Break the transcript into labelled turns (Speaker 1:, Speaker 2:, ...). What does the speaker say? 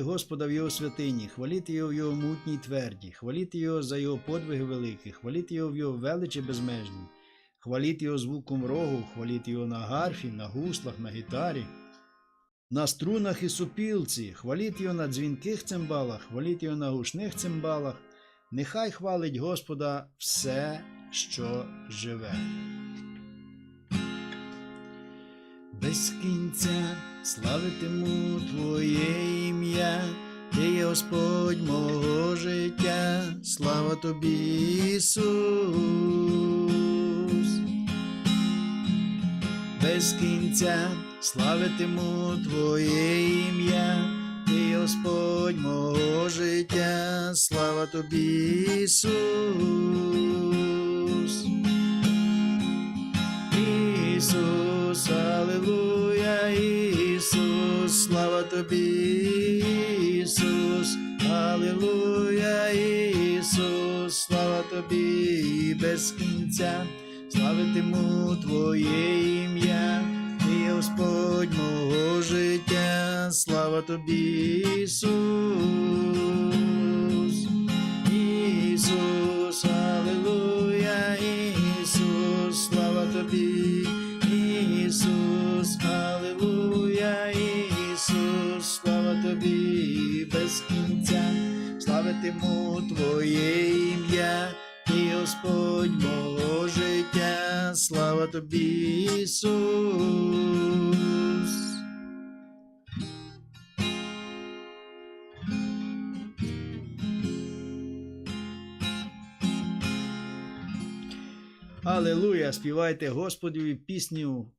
Speaker 1: Господа в його святині, хваліти його в його мутній тверді, хваліти його за його подвиги великі, хваліти його в його величі безмежні, хваліти його звуком рогу, хваліти його на гарфі, на гуслах, на гітарі, на струнах і супілці, хваліти його на дзвінких цимбалах, хваліти його на гучних цимбалах. Нехай хвалить Господа все, що живе. Без кінця славитиму Твоє ім'я, Ти є Господь мого життя, слава тобі, Ісус. Без кінця славитиму Твоє ім'я, Ти є Господь мого життя, слава тобі, Ісус. Слава тобі, Ісус, Аллилуйя, Ісус, слава тобі, без кінця, славитиму Твоє ім'я, Ти Господь мого життя, слава тобі, Ісус. Ісус, тобі, без кінця, славитиму Твоє ім'я, Ти Господь мого життя, слава тобі, Ісус. Аллилуйя! Співайте Господові пісню